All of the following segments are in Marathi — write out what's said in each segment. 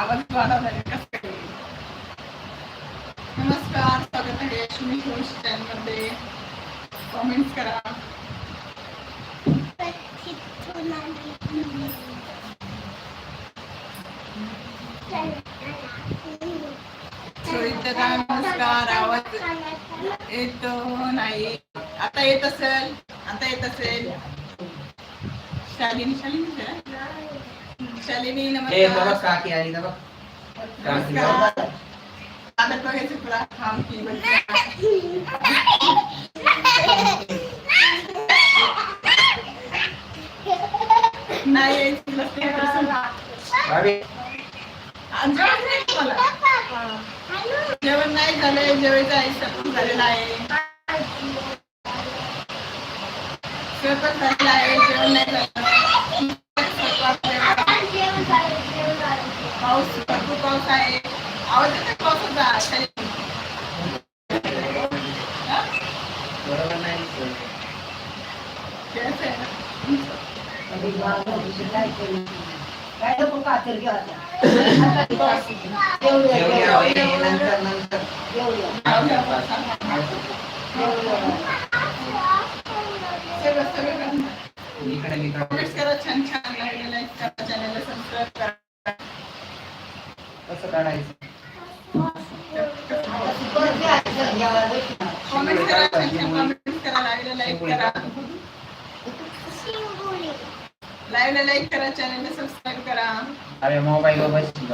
आवाज वाढवला आहे कसं काही नमस्कार स्वागत आहे अश्विनी घोष चॅनलमध्ये. कॉमेंट्स करा. नमस्कार आवाज येतो नाही. आता येत असेल आता येत असेल. शालिनी शालिनी शालिनी ए बाबा नमस्कार काकी आली ना बघ काकी नमस्कार आता बघायचं तुला थांब की नाही यायचं. भाभी आणि जेवण नाही तुम्हाला? जेवण नाही झालंय जेवायचं आहे झालेला आहे स्वयंपाक झालेला आहे जेवण नाही झालं स्वयंपाक झालेला. पाऊस भरपूर पाऊस आहे आवाज येतो पावसाचा शालिनी? बरोबर नाही दिसत. तेच आहे ना. जेवूया, ए, नंतर नंतर सगळं सगळं करा. इकडे मी कमेंट्स करा छान छान लाईक लाईक करा चॅनलला सबस्क्राईब करा कसं काढायचं. लाईव्हला लाईक करा चॅनलला सबस्क्राईब अरे मोबाईल वर बसली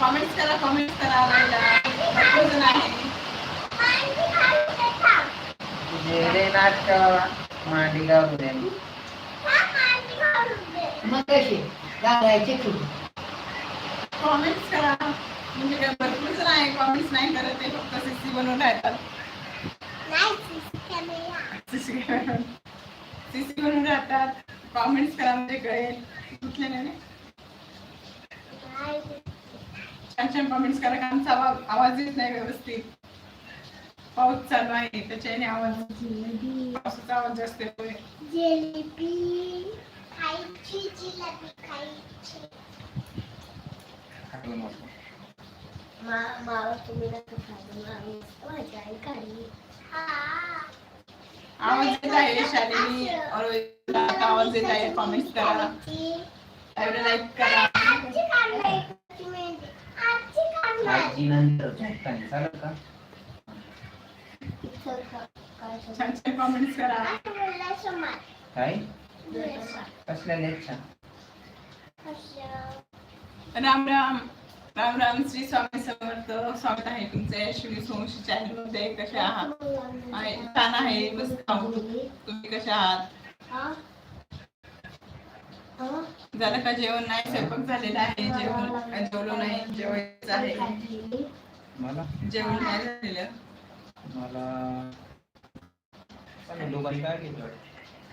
कमेंट्स करा कमेंट्स करा लाईव्हला भरपूर जण आहे. तुझे रे नाटक. मांडी गाव दे कमेंट्स करा. म्हणजे काय भरपूर जण आहे कमेंट्स नाही करत ते फक्त सीसी बनवून राहतात सीसी बनवून राहतात कमेंट्स करा म्हणजे कळेल. कुठले नाही छान छान कमेंट्स करा कारण आमचा आवाज आवाज येत नाही व्यवस्थित. पाऊस चालू आहे त्याच्याने आवाज पावसाचा आवाज जास्त येतोय. जिलेबी खायची जिलेबी खायची खाटून नको. मा मावा तुम्ही नका खायला मामी माझी आई खाली हा आवाज येत आहे शालिनी और आता आवाज येत आहे कमेंट्स करा लाईक करा आजी काढलंय तुम्ही आजी काढलंय आजी नंतर झोपताना चालेल का इथं का- काय झालं? छान छान कमेंट्स करा आता बोलला समाज काय बोलला. कसल्या लेच्छा. राम राम. राम राम. श्री स्वामी समर्थ. स्वागत आहे तुमचे अश्विनी सोमशी चॅनलमध्ये. कसे आहात? आहे, छान आहे. बस खाऊ तुम्ही कसे आहात? हा? हा? झालं का जेवण? नाही स्वयंपाक झालेला आहे. जेवण जेवलो नाही. जेवायचं आहे. मला? जेवण नाही झालेलं. मला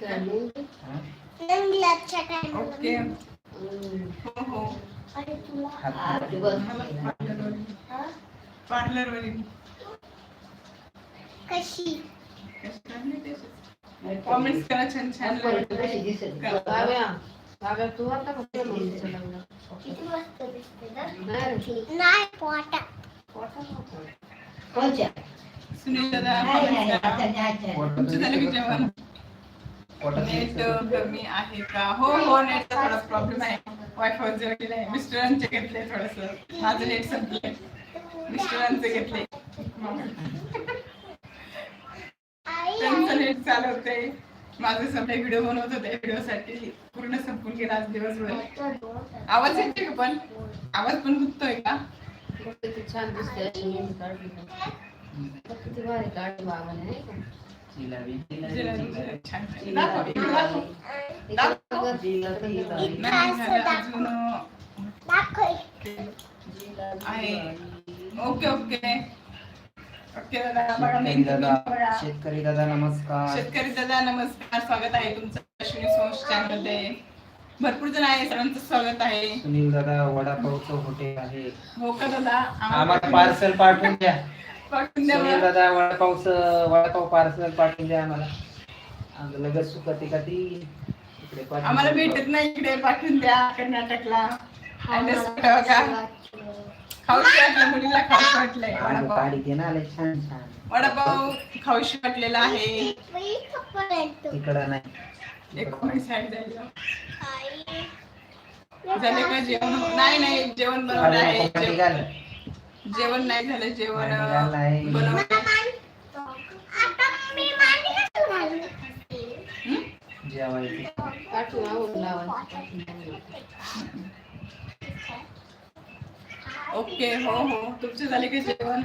चालेल, दोघांनी काय घेतलं हा? नंगलाच्या time ला. ओके हो हो अरे तुला हात हा? पार्लर वरील कशी कॉमेंट्स करा छान छान किती मस्त दिसते ना नाही पोटा सुनील दादा comments करा. तुमचं झालं की जेवण पोटात नेट. कमी आहे का? हो हो नेटचा थोडा प्रॉब्लेम आहे. वायफाय जर गेलाय मिस्टरांचे घेतले थोडस. माझं नेट संपले मिस्टरांचे घेतले. आई त्यांचं नेट चालवते माझे सगळे व्हिडिओ बनवत होते व्हिडिओ साठी पूर्ण संपून गेला आज दिवसभर. आवाज येते का पण? आवाज पण गुंततोय का? छान दिसते जिलेबी, ओके ओके ओके दादा बघा शेतकरी दादा नमस्कार शेतकरी दादा नमस्कार स्वागत आहे तुमचं अश्विनी सोश चॅनलमध्ये भरपूर जण आहे सर्वांचं स्वागत आहे सुनील दादा वडापावचं हॉटेल आहे हो का दादा आम्हाला पार्सल पाठवून द्या पाठवून द्या मला. दादा वडापावचं वडापाव पार्सल पाठवून द्या आम्हाला. आम्हाला लगेच सुकती का ती इकडे पाठवून आम्हाला द्या. भेटत नाही इकडे पाठवून द्या कर्नाटकला. ऍड्रेस पाठवा का खाऊशी वाटलं मुलीला खाऊशी वाटलंय. वडापाव. घे ना छान छान. वडापाव खाऊशी वाटलेला आहे. तिकडं नाही. झाली. झाले का जेवण? नाही नाही जेवण बनवलं आहे. जेवण-. जेवण नाही झालं जेवण ओके हो हो. तुमचे झाले का जेवण?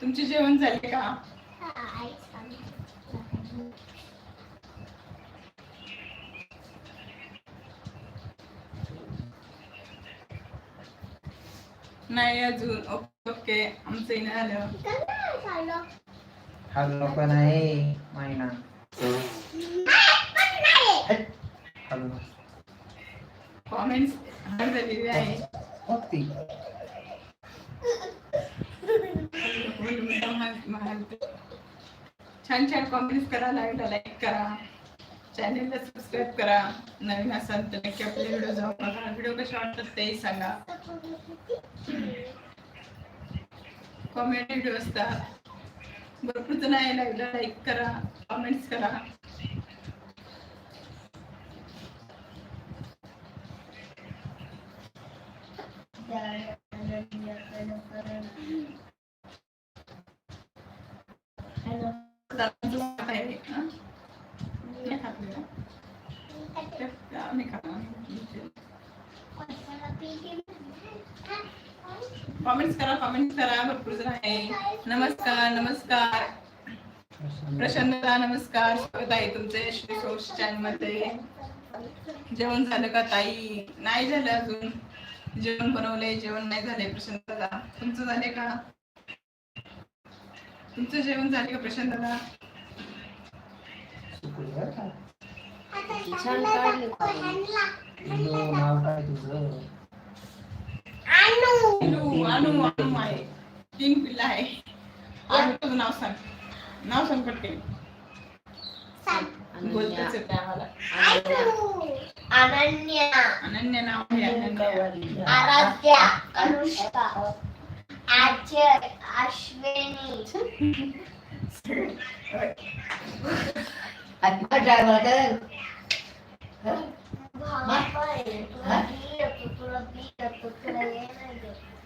तुमचे जेवण झाले का? नाही अजून. ओके आमचं नाही आलं हा नको नाही महिना हॅलो. कॉमेंट्स झालेली आहे. छान छान कॉमेंट्स करा लाईक करा. चॅनेलला सबस्क्राईब करा. नवीन असाल तर नक्की आपले व्हिडिओ जाऊन बघा. व्हिडिओ कसे वाटतात तेही सांगा. कॉमेडी व्हिडिओ असतात. भरपूर जण आहे लाईव्हला लाईक करा. कॉमेंट्स करा. दादांचं वाट नाही कॉमेंट्स करा कॉमेंट्स करा. भरपूर जण आहे. नमस्कार नमस्कार. प्रसन्नता नमस्कार. स्वागत आहे तुमचे श्री सोश चॅनलमध्ये जेवण झालं का ताई? नाही झालं अजून. जेवण बनवलंय जेवण नाही झालंय प्रशांतला तुमचं झाले का? तुमचं जेवण झाले का प्रशांतला सुकली बरं का? छान काढले इलो, नाव काय तुझं? पिलू अनु अनु आहे. तीन पिल्ला आहे. तुझं नाव सांग. नाव सांग पटकन. बोलतच येते आम्हाला. अनन्या. अनन्या नाव आहे अनन्या. आराध्या. अनुष्का. आचर अश्विनी.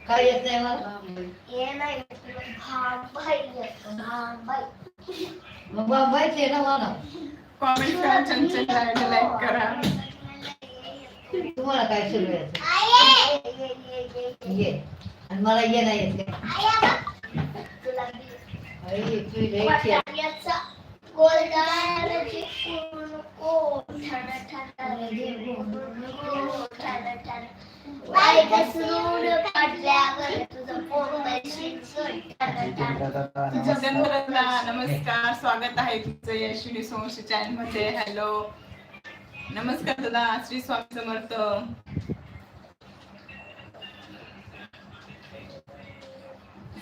काय येतो, नाही मला. मग आहे ना कॉमेंट करा लाईक करा. तुम्हाला काय सुरू आहे ये, ये, ये, ये, ये. ये आणि मला ये नाही येत आहे. तुझं नमस्कार. स्वागत आहे तुमचं यशवी सोमशी चॅनलमध्ये. हॅलो नमस्कार दादा श्री स्वामी समर्थ.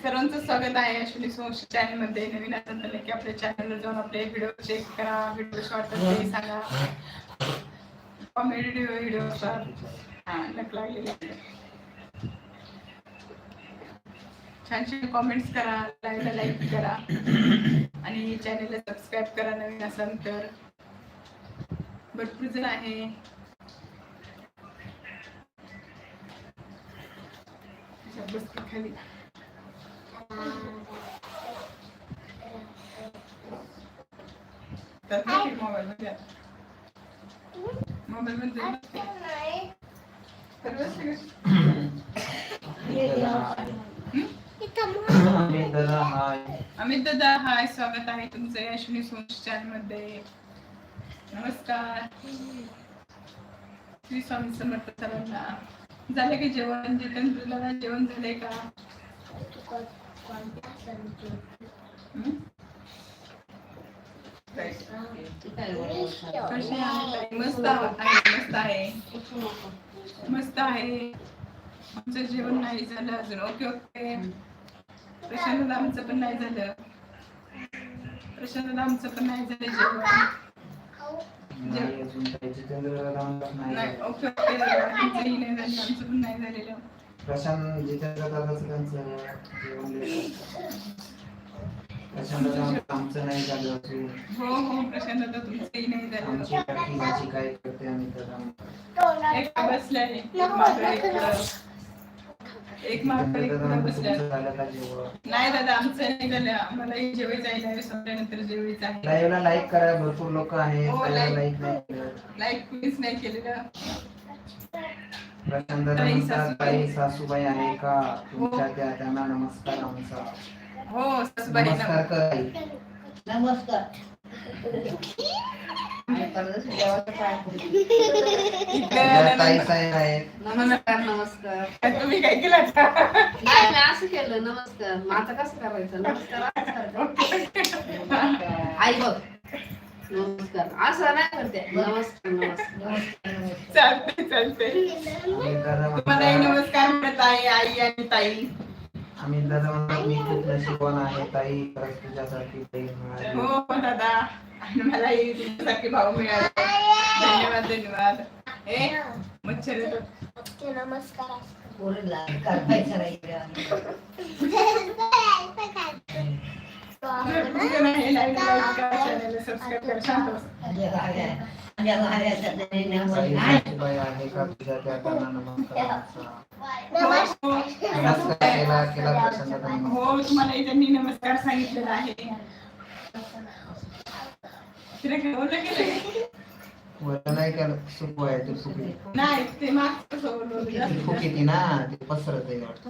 सर्वांचं स्वागत आहे अश्विनी सोश चॅनलमध्ये नवीन असेल तर की आपल्या चॅनलवर जाऊन आपले व्हिडिओ चेक करा व्हिडिओ शॉर्ट ते सांगा. कॉमेडी व्हिडिओ असतात हा नक लागलेले छान छान कॉमेंट्स करा लाईव्हला लाईक करा. आणि चॅनलला सबस्क्राईब करा नवीन असाल तर. भरपूर जण आहे. खाली. मोबाईल मध्ये मोबाईल मध्ये. अमित दादा हाय स्वागत आहे तुमचं या अश्विनी सोन्स चॅनलमध्ये. नमस्कार. श्री स्वामी समर्थ सर्वांना झाले की जेवण? जितेंद्रला जेवण झाले का? आहे? मस्त आहे मस्त आहे. मस्त आहे. आमचं जेवण नाही झालं अजून. Okay okay. प्रशांत आमचं पण नाही झालं. प्रशांत आमचं पण नाही झालं जेवण. नाही. Okay okay. आमचं पण नाही झालेलं. प्रशांत जितेंद्र दादाचं त्यांचं. प्रशांत दादा आमचं नाही झालं अजून. हो हो प्रशांत आता तुमचंही नाही झालं. आमची काकी भाजी काय करते आम्ही तर एक बसलाय एक दादा नाही दादा आमचं नाही झालं. आम्हालाही जेवायचं आहे. लाईव्ह संपल्यानंतर जेवायचं आहे. लाईव्हला लाईक करा. भरपूर लोक आहेत. हो. लाईक नाही केलं. लाईक कुणीच नाही केलेलं. दादा ताई, सासूबाई. आहे का? तुमच्या त्या त्यांना नमस्कार आमचा. हो सासूबाई. नमस्कार ताई. साहेब आहेत. नमस्कार नमस्कार. तुम्ही काय केलं? नाही मी असं केलं नमस्कार. आता कसं करायचं? नमस्कार. आई बघ. नमस्कार. असं नाही करते नमस्कार नमस्कार. चालते चालते तुम्हालाही नमस्कार म्हणत आहे आई आणि ताई. आम्ही दादा म्हणतात मी खूप नशीबवान आहे ताई. खरंच तुझ्यासारखी ताई हो हो दादा. आणि मलाही तुमच्यासारखे भाऊ मिळाले. धन्यवाद धन्यवाद. ए मच्छर. नमस्कार. पोरीला करपायचं हो, तुम्हालाही त्यांनी नमस्कार. सांगितलेला आहे तिला गेलं वरं नाही केलं सुकू आहे ते फुकी नाही ते मागचं फुकी ती ना. ते पसरत आहे वाटतं.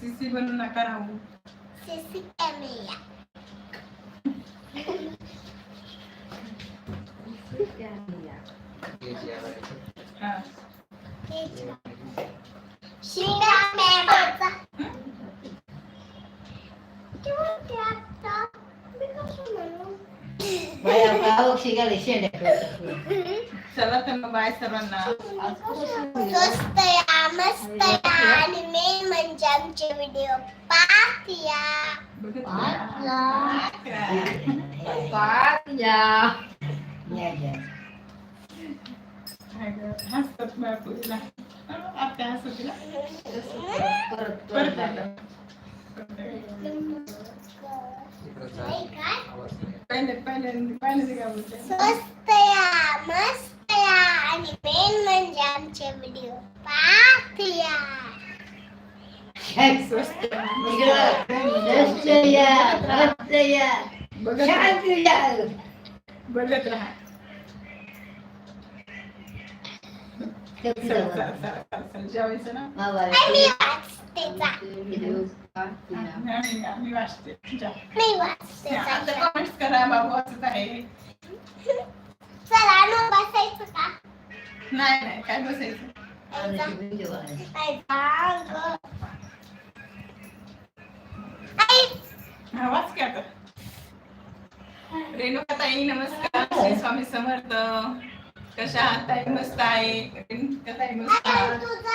सीसी बनवू नका राहू. CC camera. चला तर मग बाय सर्वांना. स्वस्त या मस्त या आणि मेन म्हणजे आमचे व्हिडिओ पाहत या बघत पाच राहा. पाच या या या काय गं, हसतात माझ्या पोरीला. आत्या हसत तिला. परत परत परत एकदा. इकडं जा. आवाज नाही. पहिले पहिले पहिले ते काय बोलते स्वस्त या मस्त या आणि मेन म्हणजे आमचे व्हिडिओ पाहत या स्वस्त. इकडं या मस्त या बघत राहा. जेवायचं ना? मावाला आणि वाचते आता कॉमेंट्स करा बाबू वाचत आहे. चला बसायचं का? नाही नाही काय बसायचं आवडीची व्हिडिओ आहे. नाही जा गं. आई, हा वाच की आता? रेणुका ताई नमस्कार. श्री स्वामी समर्थ. कशा आहात? ताई मस्त आहे. रेणुका ताई मस्त.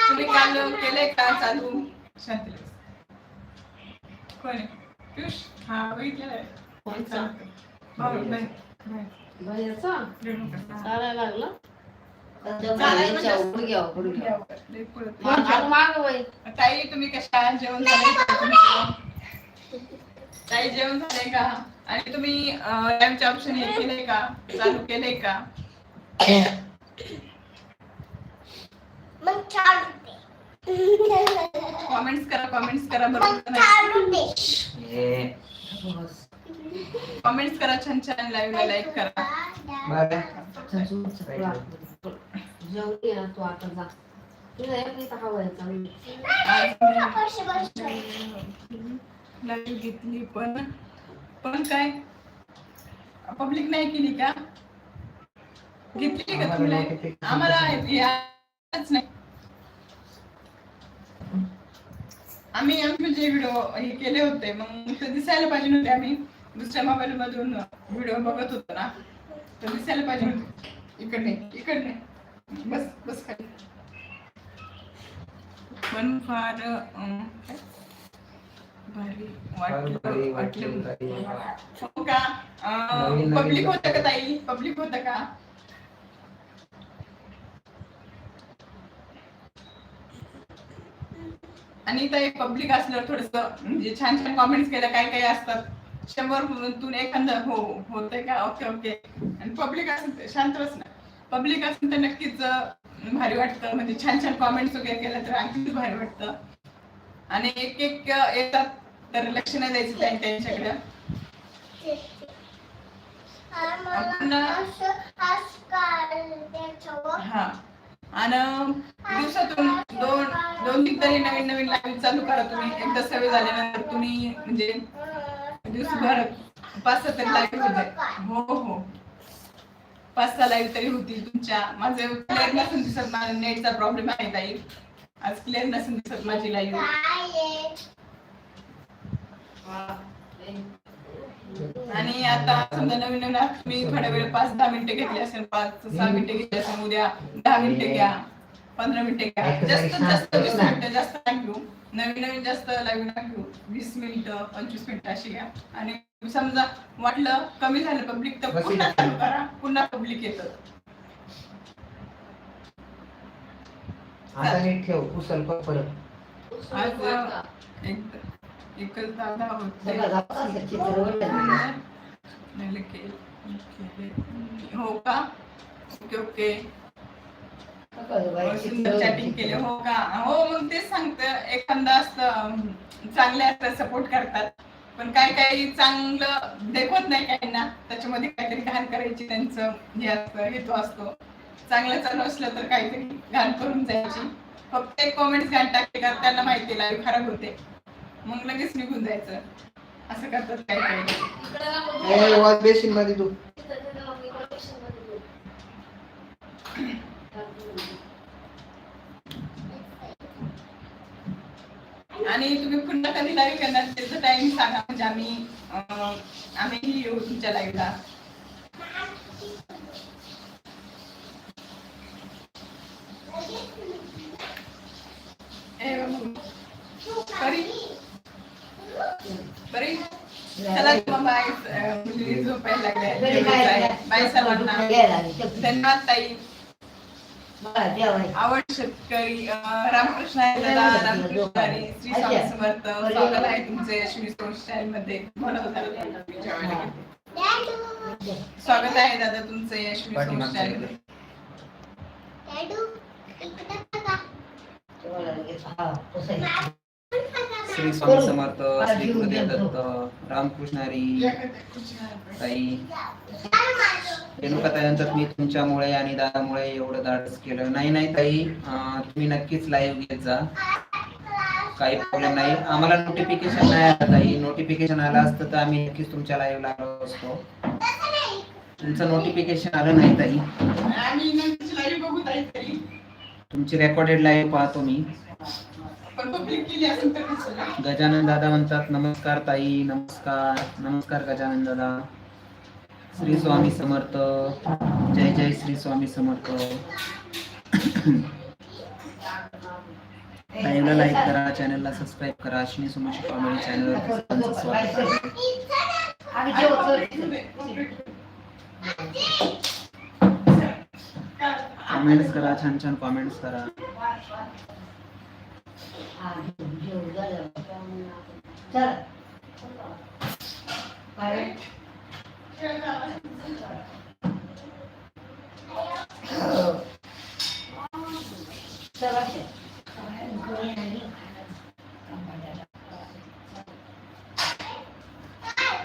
तुम्ही काल केलंय का चालू? शांती. कोण पियुष? हा बघितलेलं आहे. बाहेरचा रेणुका चालायला लागलं? ताई तुम्ही कशा? जेवण? ताई जेवण झालंय का आणि तुम्ही लाईव्हचे ऑप्शन हे केलंय का चालू केलंय का मग चालू दे कॉमेंट्स करा कॉमेंट्स करा बरोबर चालू दे हे कॉमेंट्स करा छान छान लाईव्हला लाईक करा बरं. जेवली ना तू आता जा तुला एक नाही हवं आहे लाईव्ह घेतली पण. पण काय? पब्लिक नाही केली का? घेतली का notification आम्हाला याच नाही. आम्ही आमचे जे व्हिडिओ हे केले होते मग ते दिसायला पाहिजे नव्हते आम्ही. दुसऱ्या मोबाईल मधून व्हिडिओ बघत होतो ना. तर दिसायला पाहिजे होते इकडे इकडे बस बस खाली. पण फार ताई. हो पब्लिक होतं का ताई? पब्लिक होतं का? आणि ते पब्लिक असल्यावर थोडस म्हणजे छान छान कॉमेंट्स केल्या काय काय असतात. शंभर तून एखादा हो होतंय का? ओके ओके आणि पब्लिक असेल तर शांत बस ना. पब्लिक असेल तर नक्कीच भारी वाटतं. म्हणजे छान छान कॉमेंट्स वगैरे केलं तर आणखीच भारी वाटतं. आणि एक एक येतात. तर लक्ष नाही द्यायचं त्या- त्यांच्याकडे. हा. आणि दिवसातून दोन दोन तीन तरी नवीन नवीन लाईव्ह चालू करा तुम्ही. एकदा सवय झाल्यानंतर तुम्ही म्हणजे दिवसभर पाच सहा तरी लाईव्ह होते हो हो. पाच सहा लाईव्ह तरी होतील तुमच्या. माझं क्लिअर नसून दिसत माझा नेटचा प्रॉब्लेम आहे ताई. आज क्लिअर नसून दिसत माझी लाईव्ह? आणि आता समजा नवीन नवीन तुम्ही थोड्या वेळ पाच दहा मिनिटं घेतली असेल पाच सहा मिनिटं घेतली असेल उद्या दहा मिनिटं घ्या पंधरा मिनिटं घ्या. जास्त जास्त वीस मिनिटं जास्त नाही घेऊ. नवीन नवीन जास्त लाईव्ह घेऊ. वीस मिनिटं पंचवीस मिनिटं अशी घ्या. आणि समजा वाटलं कमी झालं पब्लिक तर पुन्हा. चालू करा पुन्हा पब्लिक येतं. आता नीट ठेव पर परत. आज एकच दादा होते. हो. का? Okay okay. चॅटिंग. केले. हो का? हो मग तेच सांगतं. एखादा असतं चांगले असतात सपोर्ट करतात. पण काय काही चांगलं देखवत नाही काहींना. त्याच्यामध्ये काहीतरी घाण करायची त्यांचं हे असतं हेतू असतो. चांगलं चालू असलं तर काहीतरी घाण करून जायची. फक्त एक कॉमेंट्स घाण टाकले का त्यांना माहिती लाईव्ह खराब होते. मग लगेच निघून जायचं. असं करतात काही काही. बेसिनमध्ये तू. आणि तुम्ही पुन्हा कधी लाईव्ह करणार त्याचा टाइम सांगा. म्हणजे आम्ही आम्ही येऊ तुमच्या लाईव्हला बरी चला बाय मुली झोपायला लागल्या. बाय सर्वांना. धन्यवाद ताई. आवड शेतकरी रामकृष्ण रामकृष्ण हरी श्री स्वामी समर्थ. स्वागत आहे तुमचे श्री स्टाईल मध्ये स्वागत आहे दादा तुमचे श्री पाठीमागच्या स्टाईल मध्ये. श्री स्वामी समर्थ श्री गुरुदेव दत्त रामकृष्ण हरी ताई. रेणुकाताईंतर मी तुमच्यामुळे आणि दादामुळे एवढं धाडस केलं. नाही नाही ताई. तुम्ही नक्कीच लाईव्ह घेत जा. काही प्रॉब्लेम नाही. आम्हाला नोटिफिकेशन नाही आलं ताई. नोटिफिकेशन आलं असतं तर आम्ही नक्कीच तुमच्या लाईव्हला आलो असतो. तुमचं नोटिफिकेशन आलं नाही ताई. आणि नंतर लाईव्ह बघू ताई तरी. तुमची रेकॉर्डेड लाईव्ह पाहतो मी पण पब्लिक केली असेल तर दिसेल. गजानन दादा म्हणतात नमस्कार ताई नमस्कार. नमस्कार गजानन दादा. श्री स्वामी समर्थ. जय जय श्री स्वामी समर्थ. लाईव्हला लाईक करा चॅनलला सबस्क्राईब करा. अश्विनी सोमशी कॉमेडी चॅनलवर स्वागत मध्ये, public. कमेंट्स करा छान छान कॉमेंट्स करा. चला. काय? चला.